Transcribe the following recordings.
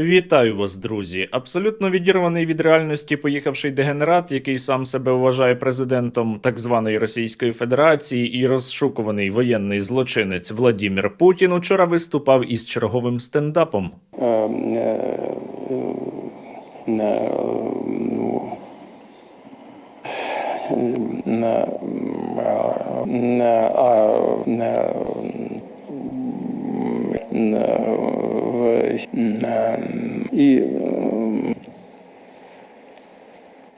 Вітаю вас, друзі! Абсолютно відірваний від реальності поїхавший дегенерат, який сам себе вважає президентом так званої Російської Федерації, і розшукуваний воєнний злочинець Владімір Путін учора виступав із черговим стендапом э, э, на, ну, на, на, а, на, на, в- на, и м,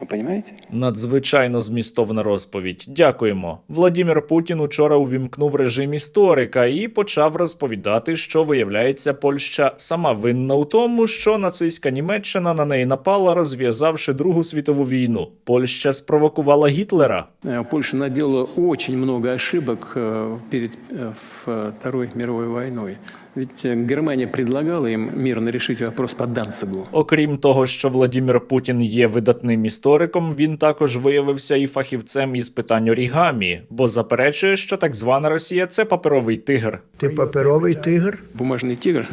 вы понимаете? Надзвичайно змістовна розповідь. Дякуємо. Владімір Путін учора увімкнув режим історика і почав розповідати, що виявляється, Польща сама винна у тому, що нацистська Німеччина на неї напала, розв'язавши Другу світову війну. Польща спровокувала Гітлера. Э, Польша наделала очень много ошибок э, перед э, в- Второй мировой войной. Ведь Германія Германия предлагала їм мирно рішити вопрос по Данцигу. Окрім того, що Владимир Путін є видатним істориком, він також виявився і фахівцем із питань орігамі, бо заперечує, що так звана Росія це паперовий тигр. Ти паперовий тигр? Бумажний тигр,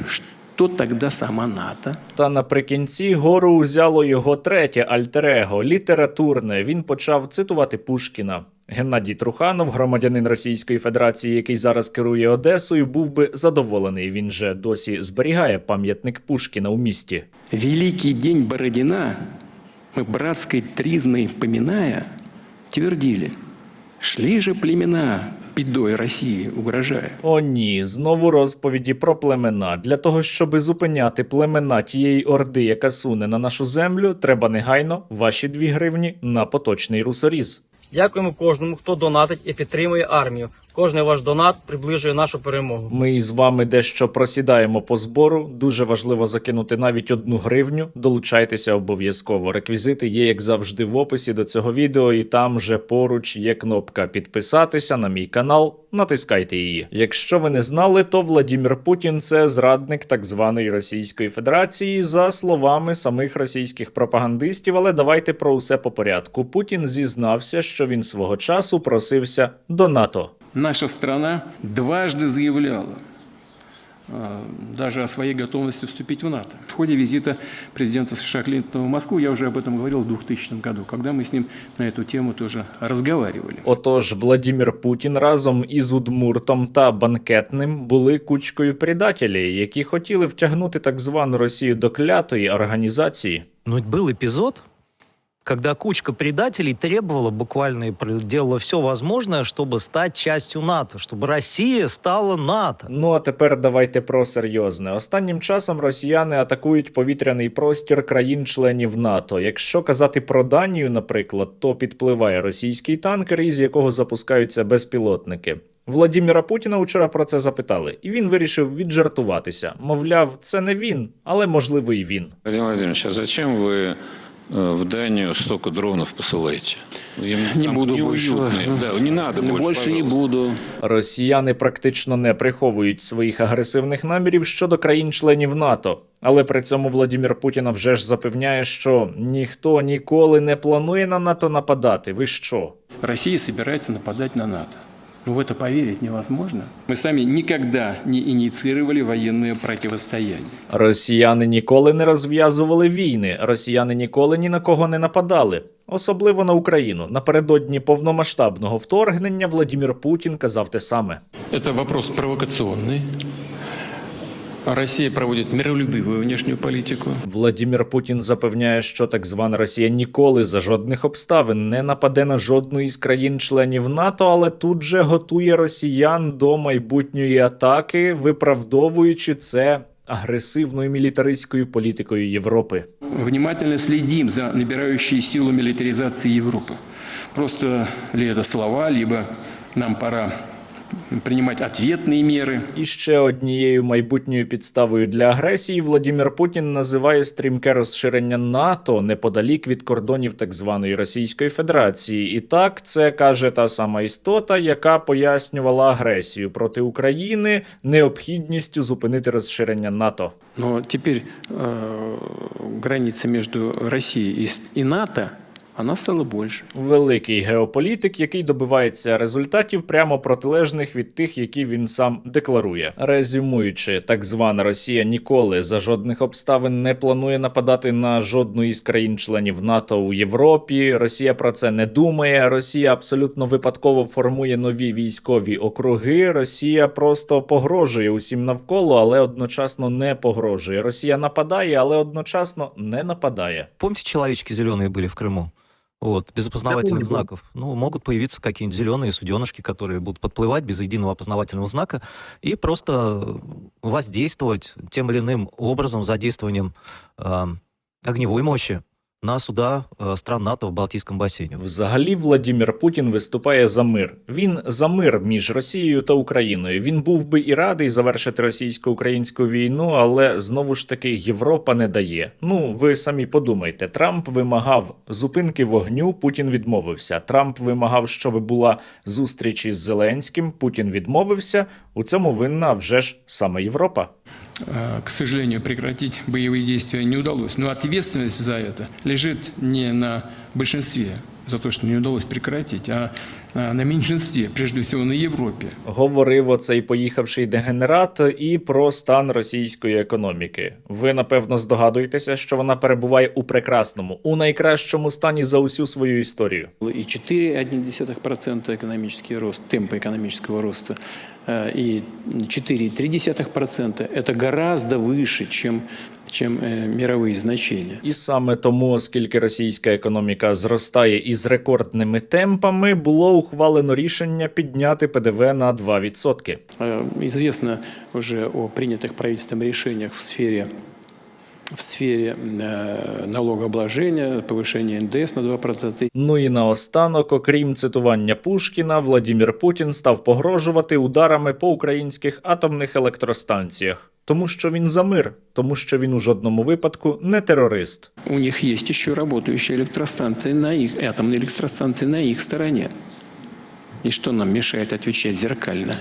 что тогда сама НАТО? Та наприкінці гору узяло його третє альтер-его – літературне. Він почав цитувати Пушкіна. Геннадій Труханов, громадянин Російської Федерації, який зараз керує Одесою, був би задоволений. Він же досі зберігає пам'ятник Пушкіна у місті. Великий день Бородина мы братской тризной поминая, твердили, шли же племена бедой Росії угрожає. О ні, знову розповіді про племена. Для того, щоб зупиняти племена тієї орди, яка суне на нашу землю, треба негайно ваші дві гривні на поточний русоріз. Дякуємо кожному, хто донатить і підтримує армію. Кожний ваш донат приближує нашу перемогу. Ми із вами дещо просідаємо по збору. Дуже важливо закинути навіть одну гривню. Долучайтеся обов'язково. Реквізити є, як завжди, в описі до цього відео, і там же поруч є кнопка підписатися на мій канал. Натискайте її. Якщо ви не знали, то Владімір Путін це зрадник так званої Російської Федерації, за словами самих російських пропагандистів. Але давайте про усе по порядку. Путін зізнався, що він свого часу просився до НАТО Наша страна дважды заявляла э, даже о своей готовности вступить в НАТО. В ходе визита президента США Клинтона в Москву, я уже об этом говорил в 2000 году, когда мы с ним на эту тему тоже разговаривали. Отож, Владімір Путін разом із Удмуртом та Банкетним були кучкою предателів, які хотіли втягнути так звану Росію до клятої організації. Но ведь был эпизод, когда кучка предателей требовала буквально и про- делала все возможное, чтобы стать частью НАТО, чтобы Россия стала НАТО. Ну а тепер давайте про серйозне. Останнім часом росіяни атакують повітряний простір країн-членів НАТО. Якщо казати про Данію, наприклад, то підпливає російський танкер, із якого запускаються безпілотники. Владіміра Путіна вчора про це запитали, і він вирішив віджартуватися. Мовляв, це не він, але можливо і він. Владимир Владимирович, а зачем вы э, В Данию столько дронов посылаете? Им Не там буду больше. Да, не надо больше, Больше не буду. Росіяни практично не приховують своїх агресивних намірів щодо країн-членів НАТО. Але при цьому Владімір Путіна вже ж запевняє, що ніхто ніколи не планує на НАТО нападати. Ви що? Россия собирается нападать на НАТО. Ну, в это поверить невозможно. Мы сами никогда не инициировали военное противостояние. Росіяни ніколи не розв'язували війни, росіяни ніколи ні на кого не нападали. Особливо на Україну. Напередодні повномасштабного вторгнення Владімір Путін казав те саме. Это вопрос провокационный. а Россия проводит миролюбивую внешнюю политику. Владімір Путін запевняє, що так звана Росія ніколи за жодних обставин не нападе на жодну із країн-членів НАТО, але тут же готує росіян до майбутньої атаки, виправдовуючи це агресивною мілітаристською політикою Європи. Внимательно следим за набирающей силу милитаризации Европы. Просто ли это слова, либо нам пора принимать ответные меры. І ще однією майбутньою підставою для агресії Владімір Путін називає стрімке розширення НАТО неподалік від кордонів так званої Російської Федерації. І так це каже та сама істота, яка пояснювала агресію проти України необхідністю зупинити розширення НАТО. Но теперь э, граница между Россией и, с- и НАТО, она стала больше. Великий геополітик, який добивається результатів прямо протилежних від тих, які він сам декларує. Резюмуючи, так звана Росія ніколи за жодних обставин не планує нападати на жодну із країн-членів НАТО у Європі. Росія про це не думає. Росія абсолютно випадково формує нові військові округи. Росія просто погрожує усім навколо, але одночасно не погрожує. Росія нападає, але одночасно не нападає. Помните, человечки зеленые были в Крыму? Вот, без опознавательных знаков. Ну, могут появиться какие-нибудь зеленые суденышки, которые будут подплывать без единого опознавательного знака и просто воздействовать тем или иным образом, задействованием э, огневой мощи на суда э, стран НАТО в Балтийском бассейне. Взагалі, Владімір Путін виступає за мир. Він за мир між Росією та Україною. Він був би і радий завершити російсько-українську війну, але знову ж таки Європа не дає. Ну ви самі подумайте. Трамп вимагав зупинки вогню. Путін відмовився. Трамп вимагав, щоб була зустріч із Зеленським. Путін відмовився. У цьому винна вже ж саме Європа. Э, К сожалению, прекратить боевые действия не удалось. Но ответственность за это лежит не на большинстве, за то, что не удалось прекратить, а а на меньшинстве, прежде всего на Европе. Говорив оцей поїхавший дегенерат і про стан російської економіки. Ви напевно здогадуєтеся, що вона перебуває у прекрасному, у найкращому стані за усю свою історію. И 4,1% экономический рост, темпы экономического роста, э, и 4,3% это гораздо выше, чем, чем э, мировые значения. І саме тому, оскільки російська економіка зростає із рекордними темпами, було ухвалено рішення підняти ПДВ на 2%. Э, Известно уже о принятых правительством решениях в сфере в сфере э, налогообложения, повышения НДС на 2%. Ну і наостанок, окрім цитування Пушкіна, Владімір Путін став погрожувати ударами по українських атомних електростанціях, тому що він за мир, тому що він у жодному випадку не терорист. У них есть еще работающие электростанции на их, атомные электростанции на их стороне. И что нам мешает отвечать зеркально?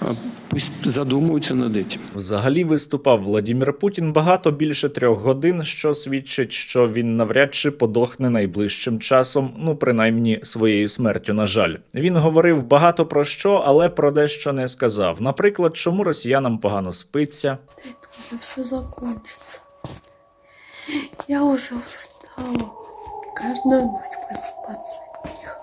А Пусть задумаются над этим. Взагалі виступав Владімір Путін багато більше трьох годин, що свідчить, що він навряд чи подохне найближчим часом, ну принаймні своєю смертю. На жаль, він говорив багато про що, але про дещо не сказав. Наприклад, чому росіянам погано спиться, Это уже все закончится. Я уже устала. Каждую ночь просыпаться от них.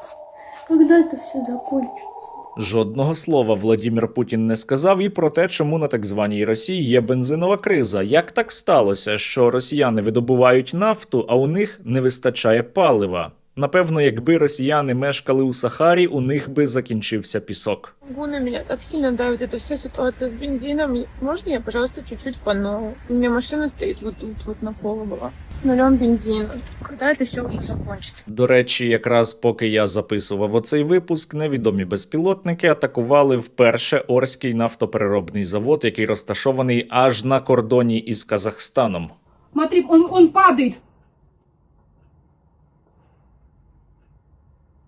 Когда это все закончится? Жодного слова Владімір Путін не сказав і про те, чому на так званій Росії є бензинова криза. Як так сталося, що росіяни видобувають нафту, а у них не вистачає палива? Напевно, якби росіяни мешкали у Сахарі, у них би закінчився пісок. Гуна меня так сильно давит эта вся ситуация с бензином. Можно я, пожалуйста, чуть-чуть по-новому? У меня машина стоит вот тут, вот на полугола, с нулем бензина. Когда это все уже закончится? До речі, якраз поки я записував оцей випуск, невідомі безпілотники атакували вперше Орський нафтопереробний завод, який розташований аж на кордоні із Казахстаном. Смотри, он, он падает.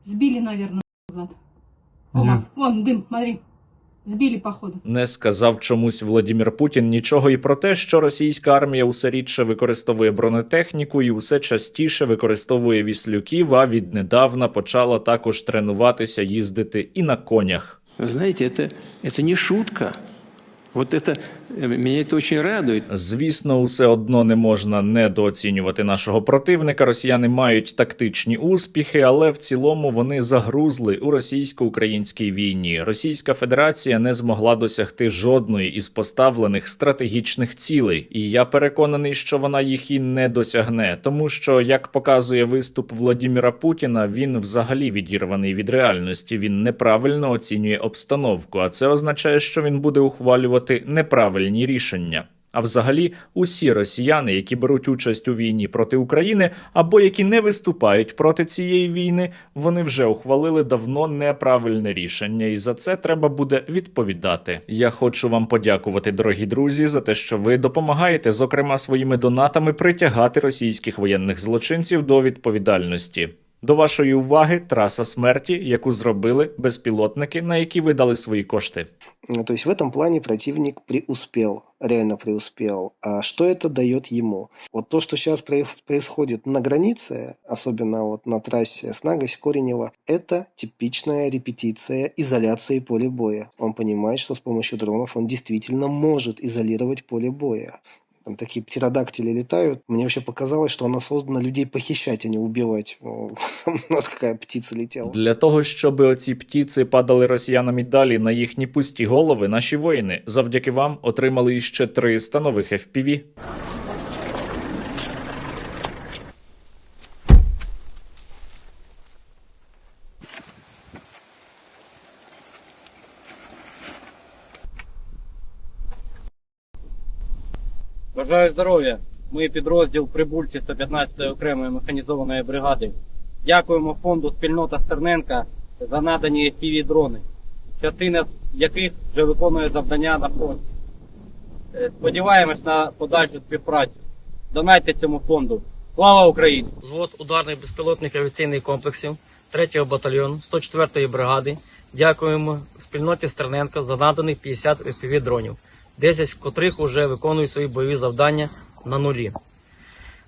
Сбили, наверное, Влад. Ома, вон дым, смотри. Сбили, походу. Не сказав чомусь Владімір Путін нічого і про те, що російська армія усе рідше використовує бронетехніку і усе частіше використовує віслюків, а віднедавна почала також тренуватися їздити і на конях. Вы знаете, это, это не шутка. Вот это, э, меня это очень радует. Звісно, усе одно не можна недооцінювати нашого противника. Росіяни мають тактичні успіхи, але в цілому вони загрузли у російсько-українській війні. Російська Федерація не змогла досягти жодної із поставлених стратегічних цілей, і я переконаний, що вона їх і не досягне, тому що, як показує виступ Владіміра Путіна, він взагалі відірваний від реальності. Він неправильно оцінює обстановку, а це означає, що він буде ухвалювати неправильні рішення. А взагалі, усі росіяни, які беруть участь у війні проти України або які не виступають проти цієї війни, вони вже ухвалили давно неправильне рішення, і за це треба буде відповідати. Я хочу вам подякувати, дорогі друзі, за те, що ви допомагаєте, зокрема своїми донатами, притягати російських воєнних злочинців до відповідальності. До вашої уваги траса смерті, яку зробили безпілотники, на які ви дали свої кошти. Ну, То есть в этом плане противник преуспел, реально преуспел. А что это дает ему? Вот то, что сейчас происходит на границе, особенно вот на трассе Снагость-Коренево, это типичная репетиция изоляции поля боя. Он понимает, что с помощью дронов он действительно может изолировать поле боя. Там такие птеродактили летают. Мне вообще показалось, что она создана людей похищать, а не убивать. Ну, Вот какая птица летела. Для того, щоб оці птіці падали росіянам і далі на їхні пусті голови, наші воїни завдяки вам отримали ще 300 нових FPV. Бажаю здоров'я. Ми підрозділ прибульці 115-ї окремої механізованої бригади. Дякуємо фонду спільнота Стерненка за надані fpv дрони, частина з яких вже виконує завдання на фронті. Е, Сподіваємось на подальшу співпрацю. Донайте цьому фонду. Слава Україні! Звод ударних безпілотних авіаційних комплексів 3-го батальйону 104-ї бригади. Дякуємо спільноті Стерненка за наданих 50 fpv дронів. 10 з котрих вже виконують свої бойові завдання на нулі.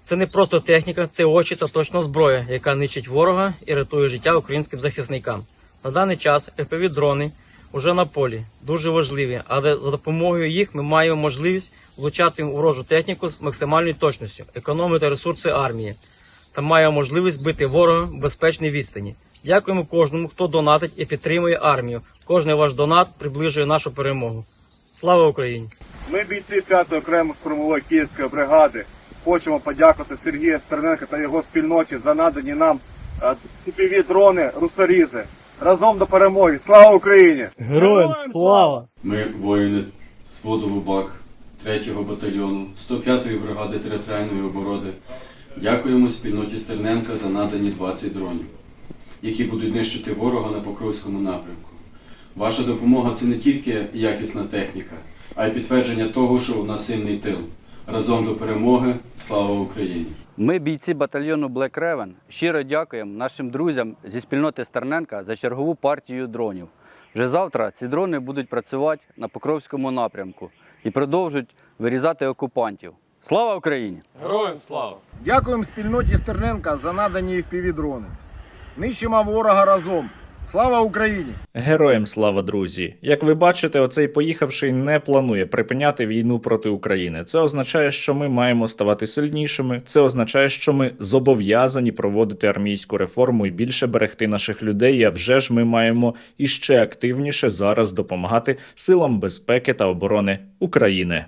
Це не просто техніка, це очі та точна зброя, яка нищить ворога і рятує життя українським захисникам. На даний час fpv дрони вже на полі, дуже важливі, але за допомогою їх ми маємо можливість влучати ворожу техніку з максимальною точністю, економити ресурси армії та маємо можливість бити ворога в безпечній відстані. Дякуємо кожному, хто донатить і підтримує армію. Кожний ваш донат приближує нашу перемогу. Слава Україні! Ми, бійці 5-ї окремої штурмової київської бригади, хочемо подякувати Сергію Стерненко та його спільноті за надані нам типові дрони русорізи. Разом до перемоги. Слава Україні! Героям слава! Ми воїни зводу Лубак 3-го батальйону 105-ї бригади територіальної оборони. Дякуємо спільноті Стерненка за надані 20 дронів, які будуть нищити ворога на Покровському напрямку. Ваша допомога це не тільки якісна техніка, а й підтвердження того, що у нас сильний тил. Разом до перемоги. Слава Україні! Ми, бійці батальйону Black Raven, щиро дякуємо нашим друзям зі спільноти Стерненка за чергову партію дронів. Вже завтра ці дрони будуть працювати на Покровському напрямку і продовжують вирізати окупантів. Слава Україні! Героям слава! Дякуємо спільноті Стерненка за надані FPV дрони. Нищимо ворога разом. Слава Україні! Героям слава, друзі! Як ви бачите, оцей поїхавший не планує припиняти війну проти України. Це означає, що ми маємо ставати сильнішими. Це означає, що ми зобов'язані проводити армійську реформу і більше берегти наших людей. А вже ж ми маємо іще активніше зараз допомагати силам безпеки та оборони України.